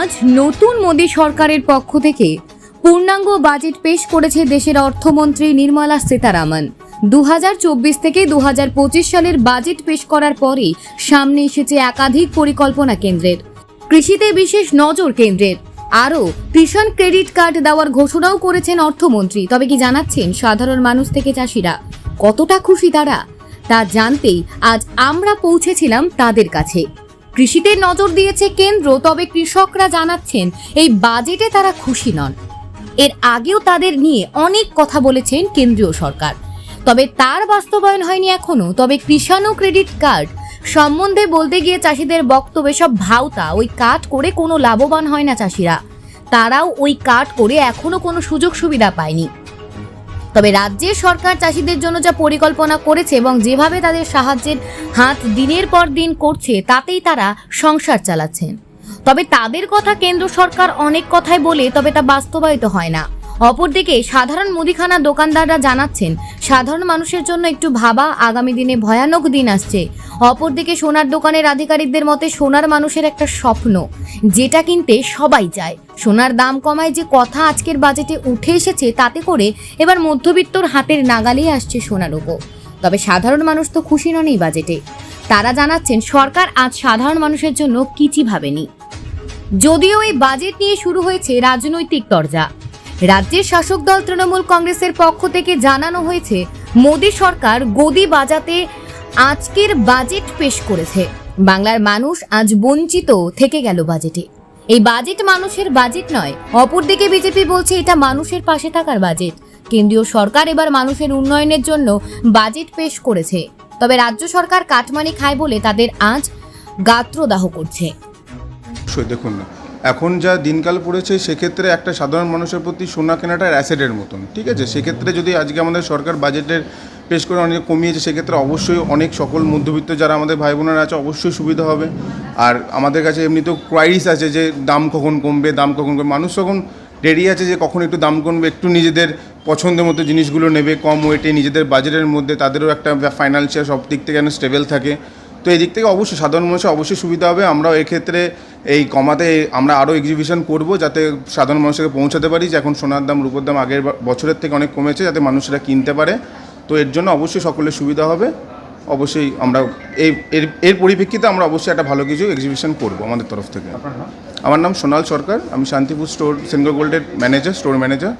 আজ নতুন মোদী সরকারের পক্ষ থেকে পূর্ণাঙ্গ বাজেট পেশ করেছে দেশের অর্থমন্ত্রী নির্মলা সীতারামন। দু হাজার চব্বিশ থেকে দু হাজার পঁচিশ সালের বাজেট পেশ করার পরে সামনে এসেছে একাধিক পরিকল্পনা কেন্দ্রের। কৃষিতে বিশেষ নজর কেন্দ্রের। আরও কিষাণ ক্রেডিট কার্ড দেওয়ার ঘোষণাও করেছেন অর্থমন্ত্রী। তবে কি জানাচ্ছেন সাধারণ মানুষ থেকে চাষিরা? কতটা খুশি তারা? তা জানতেই আজ আমরা পৌঁছেছিলাম তাদের কাছে। কৃষিতে নজর দিয়েছে কেন্দ্র, তবে কৃষকরা জানাচ্ছেন, এই বাজেটে তারা খুশি নন। এর আগেও তাদের নিয়ে অনেক কথা বলেছেন কেন্দ্রীয় সরকার। তবে তার বাস্তবায়ন হয়নি এখনও। তবে কৃষাণু ক্রেডিট কার্ড সম্বন্ধে বলতে গিয়ে চাষিদের বক্তব্যে সব ভাওতা। ওই কার্ড করে কোনো লাভবান হয় না চাষিরা। তারাও ওই কার্ড করে এখনও কোনো সুযোগ সুবিধা পায়নি। তবে রাজ্যের সরকার চাষিদের জন্য যা পরিকল্পনা করেছে এবং যেভাবে তাদের সাহায্যের হাত দিনের পর দিন করছে, তাতেই তারা সংসার চালাচ্ছেন। তবে তাদের কথা কেন্দ্র সরকার অনেক কথাই বলে, তবে তা বাস্তবায়িত হয় না। অপরদিকে সাধারণ মুদিখানা দোকানদাররা জানাচ্ছেন, সাধারণ মানুষের জন্য একটু ভাবা আগামী দিনে ভয়ানক দিন আসছে। অপরদিকে সোনার দোকানের আধিকারিকদের মতে সোনার মানুষের একটা স্বপ্ন, যেটা কিনতে সবাই চায়। সোনার দাম কমায় যে কথা আজকের বাজেটে উঠে এসেছে তাতে করে এবার মধ্যবিত্তর হাতের নাগালেই আসছে সোনার উপর তবে সাধারণ মানুষ তো খুশি নন এই বাজেটে। তারা জানাচ্ছেন, সরকার আজ সাধারণ মানুষের জন্য কিছু ভাবেনি। যদিও এই বাজেট নিয়ে শুরু হয়েছে রাজনৈতিক তরজা। রাজ্যের শাসক দল তৃণমূল কংগ্রেসের পক্ষ থেকে জানানো হয়েছে, মোদী সরকার গদি বাজাতে আজকের বাজেট পেশ করেছে। বাংলার মানুষ আজ বঞ্চিত থেকে গেল বাজেটে। এই বাজেট মানুষের বাজেট নয়। অপরদিকে বিজেপি বলছে এটা মানুষের পাশে থাকার বাজেট। কেন্দ্রীয় সরকার এবার মানুষের উন্নয়নের জন্য বাজেট পেশ করেছে। তবে রাজ্য সরকার কাটমানি খায় বলে তাদের আজ গাত্রদাহ করছে। দেখুন এখন যা দিনকাল পড়েছে সেক্ষেত্রে একটা সাধারণ মানুষের প্রতি সোনা কেনাটা অ্যাসেটের মতন, ঠিক আছে? সেক্ষেত্রে যদি আজকে আমাদের সরকার বাজেটের পেশ করে অনেক কমিয়েছে, সেক্ষেত্রে অবশ্যই অনেক সকল মধ্যবিত্ত যারা আমাদের ভাই বোনেরা আছে, অবশ্যই সুবিধা হবে। আর আমাদের কাছে এমনিতেও কোয়ারিস আছে যে দাম কখন কমবে, দাম কখন কমবে। মানুষ তখন রেডি আছে যে কখন একটু দাম কমবে, একটু নিজেদের পছন্দের মতো জিনিসগুলো নেবে কম ওয়েটে নিজেদের বাজেটের মধ্যে, তাদেরও একটা ফাইন্যান্সিয়াল সব দিক থেকে যেন স্টেবল থাকে। তো এই দিক থেকে অবশ্যই, সাধারণ মানুষের অবশ্যই সুবিধা হবে। আমরাও এক্ষেত্রে এই কমাতে আমরা আরও এক্সিবিশন করব যাতে সাধারণ মানুষকে পৌঁছাতে পারি। যে এখন সোনার দাম, রূপোর দাম আগের বছরের থেকে অনেক কমেছে, যাতে মানুষেরা কিনতে পারে। তো এর জন্য অবশ্যই সকলের সুবিধা হবে। অবশ্যই আমরা এই এর এর পরিপ্রেক্ষিতে আমরা অবশ্যই একটা ভালো কিছু এক্সিবিশন করব আমাদের তরফ থেকে। আমার নাম সোনাল সরকার আমি শান্তিপুর স্টোর সেন্ট্রাল গোল্ডের ম্যানেজার স্টোর ম্যানেজার।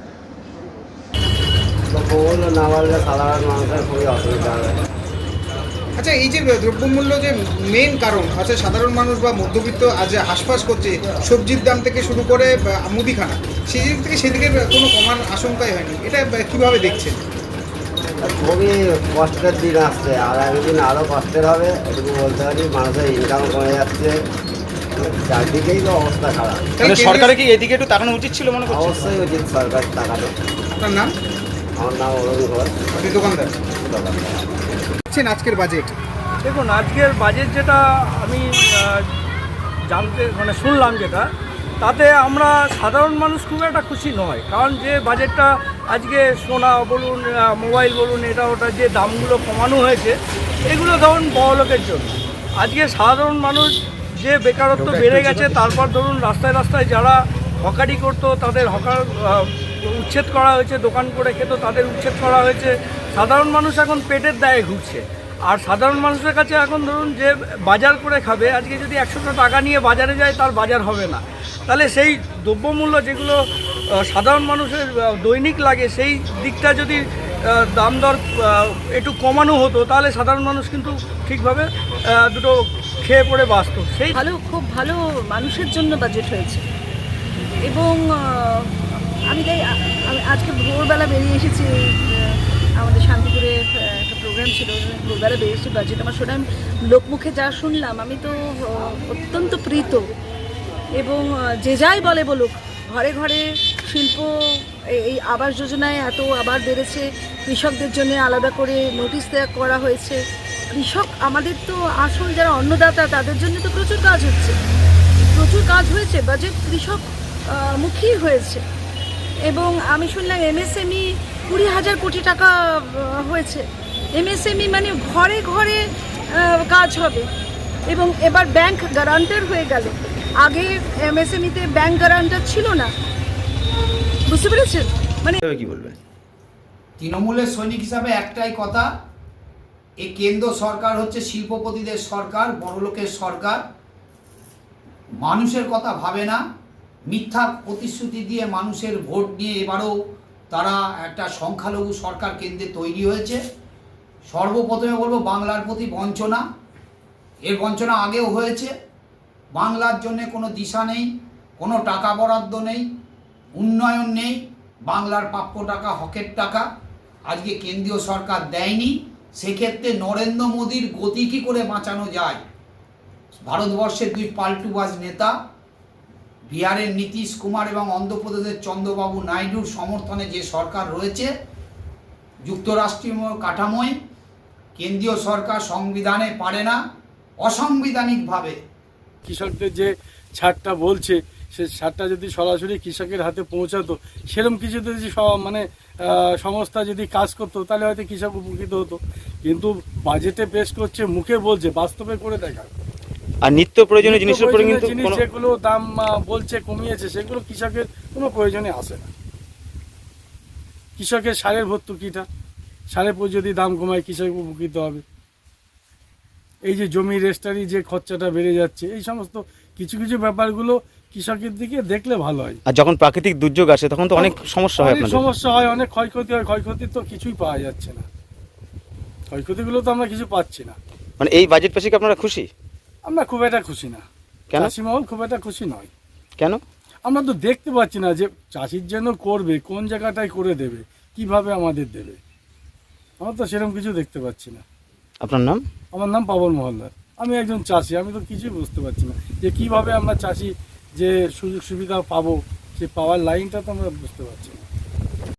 আচ্ছা এই যে দ্রব্যমূল্য যে মেন কারণ আচ্ছা সাধারণ মানুষ বা মধ্যবিত্ত আজ হাসপাস করছে সবজির দাম থেকে শুরু করে মুদিখানা সেই দিক থেকে সেদিকে কোনো কমান আশঙ্কাই হয়নি। এটা কীভাবে দেখছেন? খুবই কষ্টের দিন আসছে। আর একদিন আরও কষ্টের হবে এটুকু বলতে পারি মানুষের ইনকাম কমে যাচ্ছে। চারদিকেই তো অবস্থা খারাপ। সরকারের কি এদিকে একটু তাকানো উচিত ছিল মনে অবশ্যই উচিত সরকার টাকাটা আপনার নাম? আমার নাম অরুণ ঘোষ। আপনি দোকানদার? দোকানদার আজকের বাজেট। দেখুন আজকের বাজেট যেটা আমি জানতে মানে শুনলাম যেটা তাতে আমরা সাধারণ মানুষ খুব একটা খুশি নয়। কারণ যে বাজেটটা আজকে সোনা বলুন মোবাইল বলুন এটা ওটা যে দামগুলো কমানো হয়েছে এগুলো ধরুন বড়লোকের জন্য। আজকে সাধারণ মানুষ যে বেকারত্ব বেড়ে গেছে তারপর ধরুন রাস্তায় রাস্তায় যারা হকারি করতো তাদের হকার উচ্ছেদ করা হয়েছে দোকান করে খেত তাদের উচ্ছেদ করা হয়েছে। সাধারণ মানুষ এখন পেটের দায়ে ঘুরছে। আর সাধারণ মানুষের কাছে এখন ধরুন যে বাজার করে খাবে, আজকে যদি একশোটা টাকা নিয়ে বাজারে যায় তার বাজার হবে না। তাহলে সেই দ্রব্যমূল্য যেগুলো সাধারণ মানুষের দৈনিক লাগে সেই দিকটা যদি দাম দর একটু কমানো হতো, তাহলে সাধারণ মানুষ কিন্তু ঠিকভাবে দুটো খেয়ে পড়ে বাঁচত। সেই ভালো, খুব ভালো মানুষের জন্য বাজেট হয়েছে। এবং আমি তাই আজকে ভোরবেলা বেরিয়ে এসেছি আমাদের শান্তিপুরে প্রোগ্রাম ছিল ভোরবেলা বেরিয়েছি বাজেট আমার শোনা লোকমুখে যা শুনলাম, আমি তো অত্যন্ত প্রীত। এবং যে যাই বলে বলুক, ঘরে ঘরে শিল্প এই- আবাস যোজনায় এত আবার বেড়েছে, কৃষকদের জন্য আলাদা করে নোটিশ দেওয়া করা হয়েছে। কৃষক আমাদের তো আসল যারা অন্নদাতা, তাদের জন্য তো প্রচুর কাজ হচ্ছে। প্রচুর কাজ হয়েছে বাজেট কৃষক মুখী হয়েছে। এবং আমি শুনলাম এমএসএমই কুড়ি হাজার কোটি টাকা হয়েছে। এমএসএমই মানে ঘরে ঘরে কাজ হবে। এবং এবার ব্যাংক গ্যারান্টার হয়ে গেল। আগে এমএসএমইতে ব্যাংক গ্যারান্টার ছিল না। বুঝতে পেরেছেন? মানে কি বলবেন? তৃণমূলের সৈনিক হিসাবে একটাই কথা এই কেন্দ্র সরকার হচ্ছে শিল্পপতিদের সরকার বড়লোকের সরকার। মানুষের কথা ভাবে না। মিথ্যা প্রতিশ্রুতি দিয়ে মানুষের ভোট নিয়ে এবারও তারা একটা সংখ্যালঘু সরকার কেন্দ্রে তৈরি হয়েছে। সর্বপ্রথমে বলব বাংলার প্রতি বঞ্চনা। এর বঞ্চনা আগেও হয়েছে। বাংলার জন্য কোনো দিশা নেই, কোনো টাকা বরাদ্দ নেই, উন্নয়ন নেই। বাংলার প্রাপ্য টাকা, হকের টাকা আজকে কেন্দ্রীয় সরকার দেয়নি। সেক্ষেত্রে নরেন্দ্র মোদীর গতি কী করে বাঁচানো যায়? ভারতবর্ষের দুই পাল্টুবাজ নেতা, বিহারের নীতিশ কুমার এবং অন্ধ্রপ্রদেশের চন্দ্রবাবু নাইডুর সমর্থনে যে সরকার রয়েছে, যুক্তরাষ্ট্রীয় কাঠামোয় কেন্দ্রীয় সরকার সংবিধানে পারে না অসাংবিধানিকভাবে। কৃষকদের যে ছাড়টা বলছে সে ছাড়টা যদি সরাসরি কৃষকের হাতে পৌঁছাতো সেরকম কিছু যদি মানে সংস্থা যদি কাজ করতো তাহলে হয়তো কৃষক উপকৃত হতো। কিন্তু বাজেটে পেশ করছে মুখে বলছে বাস্তবে করে দেখা আর নিত্য প্রয়োজনীয় জিনিসের উপরে কিন্তু জিনিস যেগুলো দাম বলছে কমিয়েছে সেগুলো কৃষকের কোনো প্রয়োজনে আসে না। কৃষকের সারের ভর্তুকিটা সারের পর যদি দাম কমায় কৃষক উপকৃত হবে? এই যে জমি রেস্টারি যে খরচাটা বেড়ে যাচ্ছে এই সমস্ত কিছু কিছু ব্যাপারগুলো কৃষকের দিকে দেখলে ভালো হয়। আর যখন প্রাকৃতিক দুর্যোগ আসে তখন তো অনেক সমস্যা হয় আপনাদের। সমস্যা হয় অনেক ক্ষয়ক্ষতি হয় ক্ষয়ক্ষতির তো কিছুই পাওয়া যাচ্ছে না। ক্ষয়ক্ষতিগুলো তো আমরা কিছু পাচ্ছি না। মানে এই বাজেট পেশে কি আপনারা খুশি? আমরা খুব একটা খুশি না। কেন? চাষিমহল খুব একটা খুশি নয়। কেন? আমরা তো দেখতে পাচ্ছি না যে চাষির জন্য করবে কোন জায়গাটায় করে দেবে কীভাবে আমাদের দেবে। আমরা তো সেরকম কিছু দেখতে পাচ্ছি না। আপনার নাম? আমার নাম পাবন মহল্লার আমি একজন চাষি আমি তো কিছুই বুঝতে পারছি না যে কীভাবে আমরা চাষি যে সুযোগ সুবিধা পাবো সে পাওয়ার লাইনটা তো আমরা বুঝতে পারছি না।